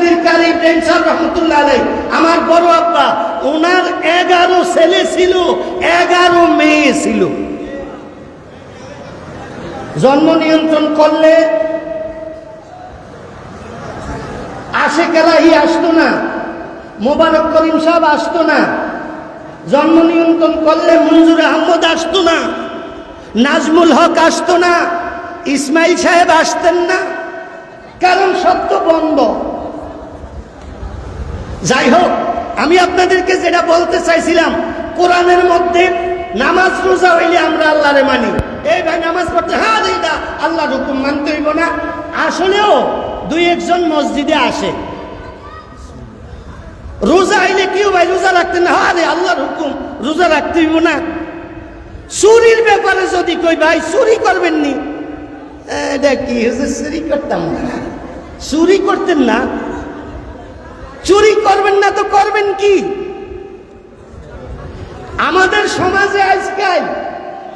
আলীর কারি সাহেব রহমতুল্লাহ আলাই আমার বড় আব্বা ওনার এগারো ছেলে ছিল, এগারো মেয়ে ছিল। জন্ম নিয়ন্ত্রণ করলে আশেক এলাহি আসতো না, মোবারক করিম সাহেব আসতো না। জন্ম নিয়ন্ত্রণ করলে মঞ্জুর আহমদ আসতো না, নাজমুল হক আসতো না, ইসমাইল সাহেব আসতেন না। কারণ সত্য বন্ধ। যাই হোক আমি আপনাদেরকে যেটা বলতে চাইছিলাম, কোরআনের মধ্যে নামাজ রোজা হইলে আমরা আল্লাহরে মানি। এই ভাই নামাজ পড়তে হ্যাঁ এইটা আল্লাহর হুকুম মানতে হইব না। আসলেও দুই একজন মসজিদে আসে। রোজা আইলে কেউ ভাই, রোজা রাখতেন না হ্যাঁ রে আল্লাহর হুকুম, রোজা রাখতে হইব না। চুরির ব্যাপারে যদি কই ভাই, চুরি করবেন নি। এটা কি চুরি করতাম না। চুরি করতেন না চুরি করবেন না তো করবেন কি? আমাদের সমাজে আজকাল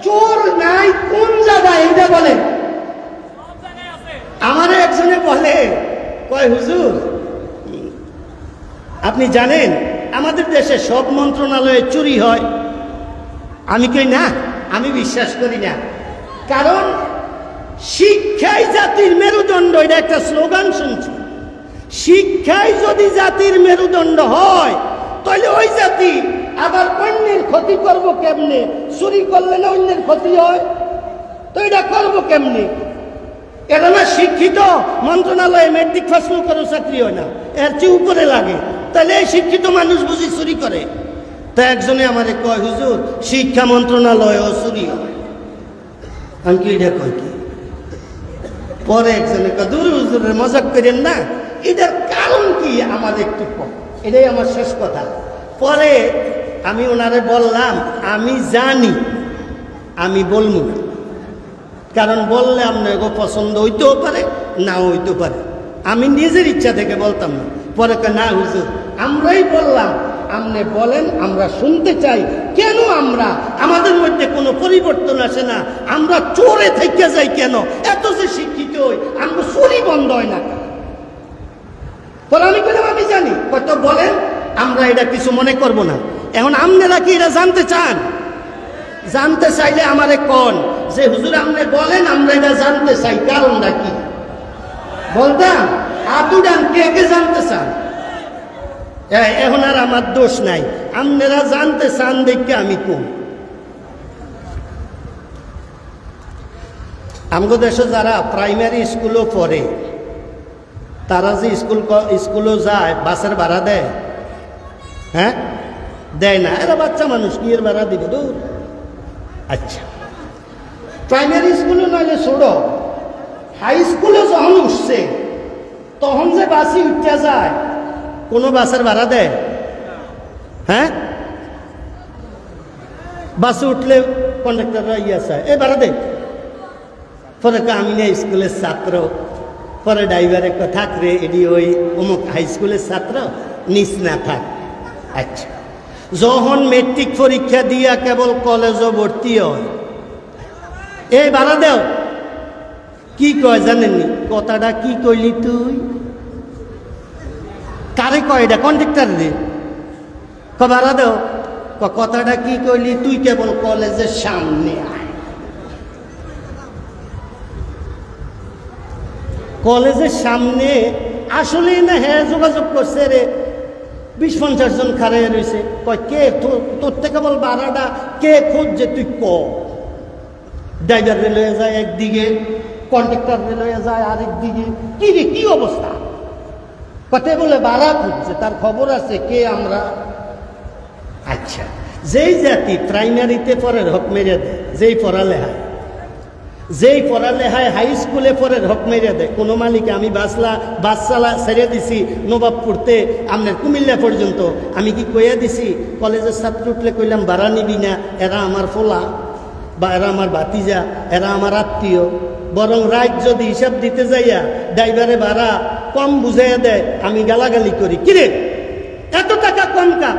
চোর নাই, কোন জায়গায়? এটা বলে আমার একজনে বলে, কয়, হুজুর, আপনি জানেন, আমাদের দেশে সব মন্ত্রণালয়ে চুরি হয়? আমি কই, না, আমি বিশ্বাস করি না। কারণ শিক্ষাই জাতির মেরুদণ্ড। এটা একটা স্লোগান শুনছি। শিক্ষাই যদি জাতির মেরুদণ্ড হয়, তাহলে ওই জাতি আবার অন্যের ক্ষতি করব কেমনে? চুরি করলে না অন্যের ক্ষতি হয়? তো এটা করব কেমনে? এটা না শিক্ষিত মন্ত্রণালয়ে মেট্রিক পাস করে চাকরি হয় না। এর চেয়ে উপরে লাগে। তাহলে এই শিক্ষিত মানুষ বুঝি চুরি করে? তা একজনে আমারে কয়, হুজুর, শিক্ষা মন্ত্রণালয়েও চুরি হয়। আমি কি এটা কয় কি? পরে একজনে কয়, দূর হুজুরের মজাক করেন না? এটার কারণ কি আমার একটু এটাই আমার শেষ কথা। পরে আমি ওনারে বললাম, আমি জানি, আমি বলব না। কারণ বললে আপনার পছন্দ হইতেও পারে না হইতেও পারে। আমি নিজের ইচ্ছা থেকে বলতাম না। পরে না হুজুর, আমরাই বললাম। আপনি বলেন, আমরা শুনতে চাই। কেন আমরা? আমাদের মধ্যে কোনো পরিবর্তন আসে না। আমরা চোরে থেকে যাই কেন? এত যে শিক্ষিত হই, আমরা চুরি বন্ধ হয় না কেন? পরে আমি জানি, কত বলেন, আমরা এটা কিছু মনে করব না। এখন আপনারা কি এটা জানতে চান? জানতে চাইলে আমারে কন, যে হুজুর আপনি বলেন, আমরা এটা জানতে চাই, কারণটা কি? বলতাম? আতুডান কে কে জানতে চান? এখন আর আমার দোষ নাই। আপনারা জানতে চান দেখে আমি কম। আমাদের দেশে যারা প্রাইমারি স্কুলও পড়ে তারা যে স্কুল স্কুলও যায় বাসের ভাড়া দেয়। হ্যাঁ? দেয় না। এরা বাচ্চা মানুষ কি এর ভাড়া দিবে? দূর। আচ্ছা। প্রাইমারি স্কুলে নইলে ছোড়ো হাই স্কুলে যখন উঠছে তখন যে বাসি উঠতে যায় কোনো বাসের ভাড়া দেয়? হ্যাঁ? বাসে উঠলে কন্ডাক্টররা ইয়ে চায় এ ভাড়া দে। কয়, আমি স্কুলের ছাত্র। পরে ড্রাইভারে কয়, থাক রে এডি ওই অমুক হাই স্কুলের ছাত্র? নিস না থাক। আচ্ছা। যখন মেট্রিক পরীক্ষা দিয়া কেবল কলেজও ভর্তি হয়। এই ভাড়া দেও। কি কয় জানেননি? কথাটা কি কইলি তুই? কারে কয় এটা? কন্ট্রাক্টর রে। ক দেও। কথাটা কি কইলি তুই কেবল কলেজের সামনে আয়। কলেজের সামনে আসলেই না হ্যাঁ যোগাযোগ করছে রে। বিশ পঞ্চাশ জন খাড়াই রয়েছে কয়, কে তোর থেকে বল ভাড়াটা কে খুঁজছে তুই ক? ড্রাইভার রেলওয়ে যায় একদিকে কন্ট্রাক্টর রেলওয়ে যায় আরেক দিকে কি রে, কি অবস্থা? কতে বলে ভাড়া খুঁজছে, তার খবর আছে কে আমরা? আচ্ছা যেই জাতি প্রাইমারিতে পরে হক মেরে দেয়, যেই পড়ালেখায়। যেই পড়ালেখায় হাই স্কুলে পরে হক মেরে দেয়। কোনো মালিক আমি বাসলা বাস চালা ছেড়ে দিছি নবাব পড়তে আপনার কুমিল্লা পর্যন্ত। আমি কি কইয়া দিছি, কলেজের ছাত্র উঠলে কইলাম, বাড়া নিবি না, এরা আমার ফোলা বা এরা আমার ভাতিজা, এরা আমার আত্মীয়। বরং রাত যদি হিসাব দিতে যাইয়া ড্রাইভারে ভাড়া কম বুঝাইয়া দেয়, আমি গালাগালি করি। কিরে? এত টাকা কম? কা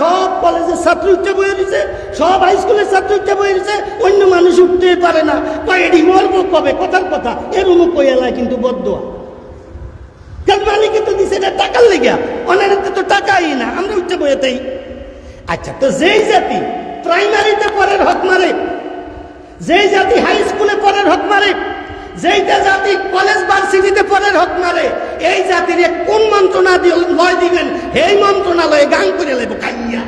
সব কলেজের ছাত্র উঠতে বয়ে দিছে সব হাই স্কুলের ছাত্র উঠতে বয়ে দিছে অন্য মানুষ উঠতে পারে না। কয় এটি মরব কবে? কথার কথা এরমও কইয়ালায় কিন্তু বদ্ধ কারণ মালিকে তো দিছে, এটা টাকার লেগে অনারাতে তো টাকাই না, আমরা উঠতে বইয়েতেই আচ্ছা তো যেই জাতি প্রাইমারিতে পরের হক মারে, যেই জাতি হাই স্কুলে পরের হক মারে যেইটা জাতি কলেজ ভার্সিটিতে পরের হক মারে, এই জাতির কোন মন্ত্রণালয় দিবেন এই মন্ত্রণালয়ে গান করে লেব কাইয়া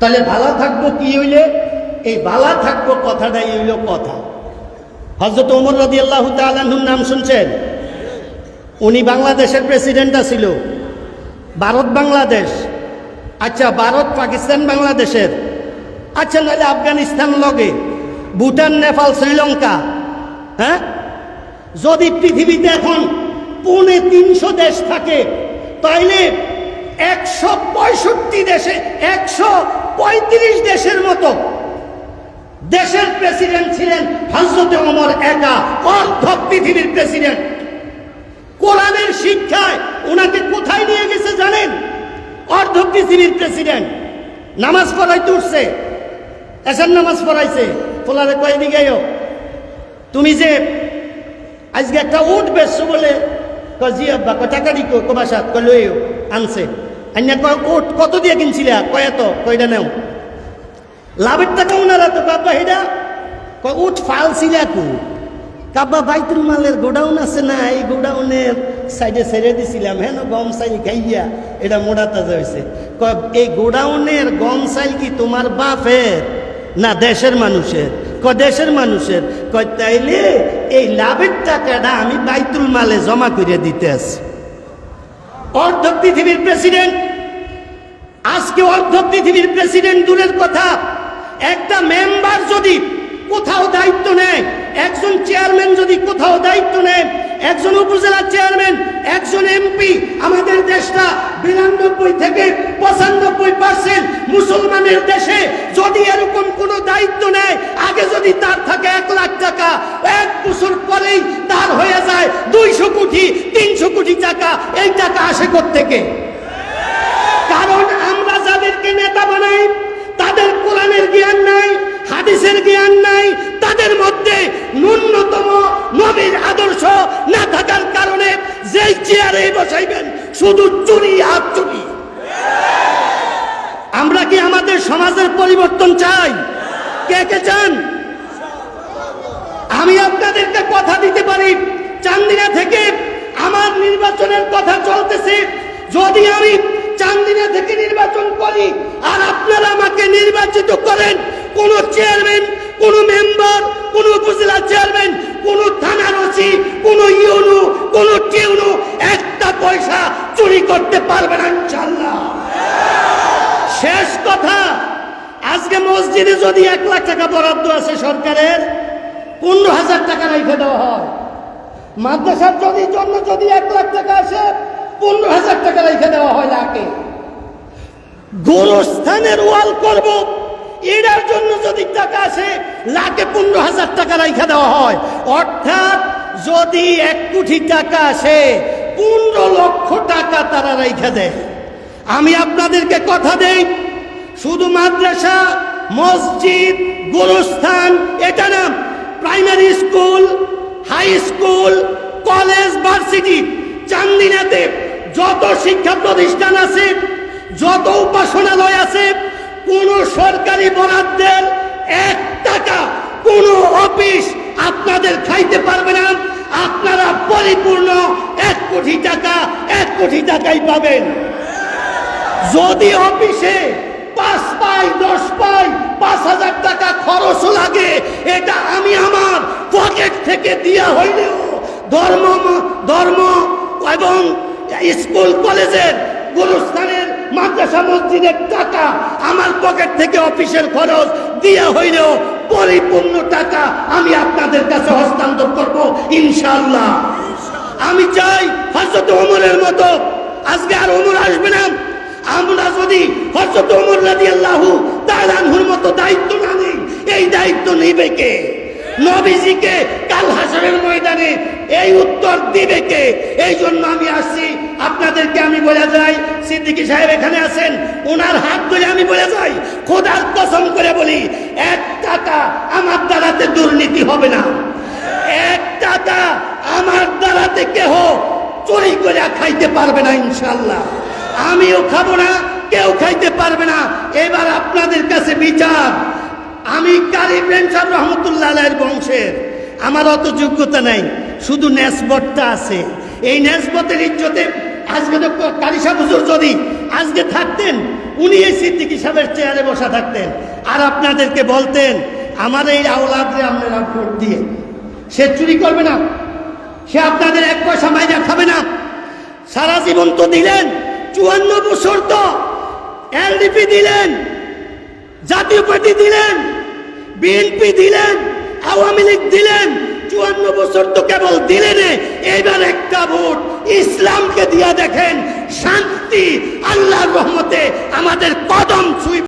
তাহলে ভালো থাকব কি হইলে? এই ভালা থাকব কথাটাই হইল কথা। হজরত ওমর রদি আল্লাহ তালুর নাম শুনছেন? উনি বাংলাদেশের প্রেসিডেন্ট ছিল। ভারত বাংলাদেশ। আচ্ছা ভারত পাকিস্তান বাংলাদেশের। আচ্ছা নাহলে আফগানিস্তান লগে। ভুটান, নেপাল, শ্রীলঙ্কা হ্যাঁ? যদি পৃথিবীতে এখন পৌনে তিনশো দেশ থাকে, তাইলে একশো পঁয়ষট্টি দেশে, একশো পঁয়ত্রিশ দেশের মতো দেশের প্রেসিডেন্ট ছিলেন হজরত ওমর একা, অর্ধ পৃথিবীর প্রেসিডেন্ট। কোরআনের শিক্ষায় ওনাকে কোথায় নিয়ে গেছে জানেন? অর্ধ পৃথিবীর প্রেসিডেন্ট। নামাজ পড়াইতে উঠছে। এসার নামাজ পড়াইছে। ফোলারে কয় দিকে তুমি যে আজকে একটা উঠ বেচছো বলে জি আব্বা, কয়, টাকা দিকো কবাসাত কয়, লইও, আনছে। আন্যা কয় উঠ কত দিয়ে কিনছিলা? কয়, এত। কয়টা নেও। লাভের টাকা ওনারা তো বাবা হেডা? কয় উঠ ফালছিলা কু? কাব্বা বাইতুল মালের গোডাউন আছে না? এই গোডাউনের সাইডে ছেড়ে দিছিলাম। হ্যাঁ না গম সাইল খাইয়া এটা মোড়া তাজা হয়েছে কয়, এই গোডাউনের গম সাইল কি তোমার বাপের? না দেশের মানুষের ক দেশের মানুষের। কয়, তাইলে এই লাভের টাকাটা আমি বাইতুল মালে জমা করে দিতে আছি। অর্ধ পৃথিবীর প্রেসিডেন্ট, আজকে অর্ধ পৃথিবীর প্রেসিডেন্ট দূরের কথা, একটা মেম্বার যদি কোথাও দায়িত্ব নেয়, একজন চেয়ারম্যান যদি কোথাও দায়িত্ব নেয় একজন উপজেলা চেয়ারম্যান, একজন এমপি আমাদের দেশটা বিরানব্বই থেকে পঁচানব্বই পার্সেন্ট মুসলমানের দেশে যদি এরকম কোনো দায়িত্ব নেয়, আগে যদি তার থাকে এক লাখ টাকা, এক বছর পরেই তার হয়ে যায় দুইশো কোটি, তিনশো কোটি টাকা। এই টাকা আসে থেকে কারণ আমরা যাদেরকে নেতা বানাই, তাদের কোরআনের জ্ঞান নাই, হাদিসের জ্ঞান নাই, তাদের মধ্যে ন্যূনতম নবীর শুধু চুরি আর চুরি। আমরা কি আমাদের সমাজের পরিবর্তন চাই? কে কে চান? আমি আপনাদেরকে কথা দিতে পারি, চান্দিনা থেকে আমার নির্বাচনের কথা চলতেছে। যদি আমি চান্দিনা থেকে নির্বাচন করি, আর আপনারা আমাকে নির্বাচিত করেন, কোন চেয়ারম্যান, কোন মেম্বার, কোন উপজেলা চেয়ারম্যান, কোন থানার ওসি, কোন ইউনু, কোন টিউনু একটা পয়সা চুরি করতে পারবে না ইনশাল্লাহ শেষ কথা, আজকে মসজিদে যদি এক লাখ টাকা বরাদ্দ আছে সরকারের, পনেরো হাজার টাকা রেখে দেওয়া হয়। মাদ্রাসার যদি জন্য যদি এক লাখ টাকা আসে, পনেরো হাজার টাকা রেখে দেওয়া হয় লাখে। গোরস্থানের ওয়াল করব, এটার জন্য যদি টাকা আসে, লাখে পনেরো হাজার টাকা রেখে দেওয়া হয়। অর্থাৎ যদি এক কোটি টাকা আসে পনেরো লক্ষ টাকা তারা রেখে দেয়। আমি আপনাদেরকে কথা দেই, শুধু মাদ্রাসা, মসজিদ, গোরস্থান, এটা না, primary school, high school, college, varsity, চান্দিনাতে যত শিক্ষা প্রতিষ্ঠান আছে, যত উপাসনালয় আছে, কোন সরকারি বরাদ্দের এক টাকা কোন অফিস আপনাদের খাইতে পারবে না। আপনারা পরিপূর্ণ এক কোটি টাকা, এক কোটি টাকাই পাবেন। যদি অফিসে পাঁচ পাই, দশ পাই, পাঁচ হাজার টাকা খরচও লাগে, এটা আমি আমার পকেট থেকে দিয়া হইলেও ধর্ম ধর্ম এবং স্কুল, কলেজের গুরুস্থানের মাদ্রাসা মসজিদের টাকা আমার পকেট থেকে অফিসের খরচ দিয়ে হইলেও পরিপূর্ণ টাকা আমি আপনাদের কাছে হস্তান্তর করব ইনশাল্লাহ আমি চাই হজরত ওমরের মতো, আজকে আর ওমর আসবে না। আমরা যদি হজরত ওমর রাদিয়াল্লাহু তাআলা আনহুর মতো দায়িত্ব না নিই, এই দায়িত্ব নিবে কে? নবীজিকে কাল হাসরের ময়দানে এই উত্তর দিবে কে? এই জন্য আমি আসছি। আপনাদেরকে আমি বলে যাই, সিদ্দিকী সাহেব এখানে আছেন, ওনার হাত ধরে আমি বলে যাই, খোদার কসম করে বলি, এক টাকা আমার দ্বারাতে দুর্নীতি হবে না। এক টাকা আমার দ্বারাতে কেহ চুরি করে খাইতে পারবে না ইনশাল্লাহ আমিও খাব না, কেউ খাইতে পারবে না। এবার আপনাদের কাছে বিচার। আমি কারি প্রেম সাহেব রহমতুল্লাহ আলাইয়ের বংশের। আমার অত যোগ্যতা নাই, শুধু নেসবতটা আছে। এই নেসবতের ইজ্জতে আজকে তো কারি সাহেব যদি আজকে থাকতেন, উনি এই সিদ্দিকি সাহেবের চেয়ারে বসা থাকতেন। আর আপনাদেরকে বলতেন, আমার এই আওলাদরে আপনারা ভোট দিয়ে। সে চুরি করবে না, সে আপনাদের এক পয়সা মাইনা খাবে না। সারা জীবন তো দিলেন, চুয়ান্ন বছর তো এলডিপি দিলেন, জাতীয় পার্টি দিলেন। বিএনপি দিলেন, আওয়ামী লীগ দিলেন, চুয়ান্ন বছর তো কেবল দিলেন, এবার একটা ভোট ইসলামকে দিয়া দেখেন, শান্তি, আল্লাহর রহমতে আমাদের কদম ছুঁই